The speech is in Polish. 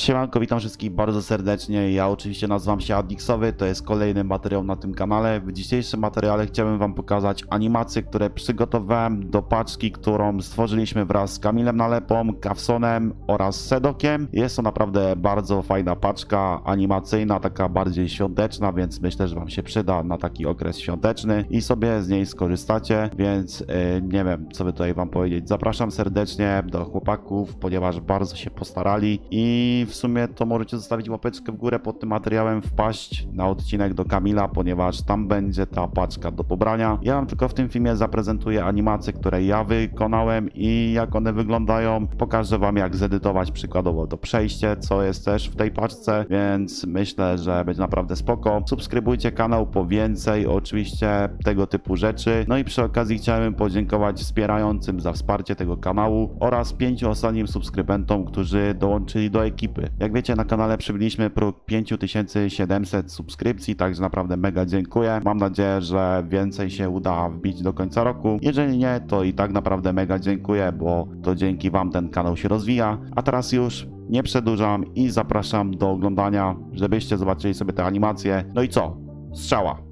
Siemanko, witam wszystkich bardzo serdecznie. Ja oczywiście nazywam się Adixowy, to jest kolejny materiał na tym kanale. W dzisiejszym materiale chciałbym wam pokazać animacje, które przygotowałem do paczki, którą stworzyliśmy wraz z Kamilem Nalepą, Kawsonem oraz Sedokiem. Jest to naprawdę bardzo fajna paczka animacyjna, taka bardziej świąteczna, więc myślę, że wam się przyda na taki okres świąteczny i sobie z niej skorzystacie, więc yy, nie wiem, co by tutaj wam powiedzieć. Zapraszam serdecznie do chłopaków, ponieważ bardzo się postarali i w sumie to możecie zostawić łapeczkę w górę pod tym materiałem, wpaść na odcinek do Kamila, ponieważ tam będzie ta paczka do pobrania. Ja wam tylko w tym filmie zaprezentuję animacje, które ja wykonałem i jak one wyglądają. Pokażę wam jak zedytować przykładowo to przejście, co jest też w tej paczce, więc myślę, że będzie naprawdę spoko. Subskrybujcie kanał po więcej oczywiście tego typu rzeczy. No i przy okazji chciałem podziękować wspierającym za wsparcie tego kanału oraz pięciu ostatnim subskrybentom, którzy dołączyli do ekipy. Jak wiecie, na kanale przybyliśmy próg 5700 subskrypcji, także naprawdę mega dziękuję. Mam nadzieję, że więcej się uda wbić do końca roku. Jeżeli nie, to i tak naprawdę mega dziękuję, bo to dzięki Wam ten kanał się rozwija. A teraz już nie przedłużam i zapraszam do oglądania, żebyście zobaczyli sobie te animacje. No i co? Strzała!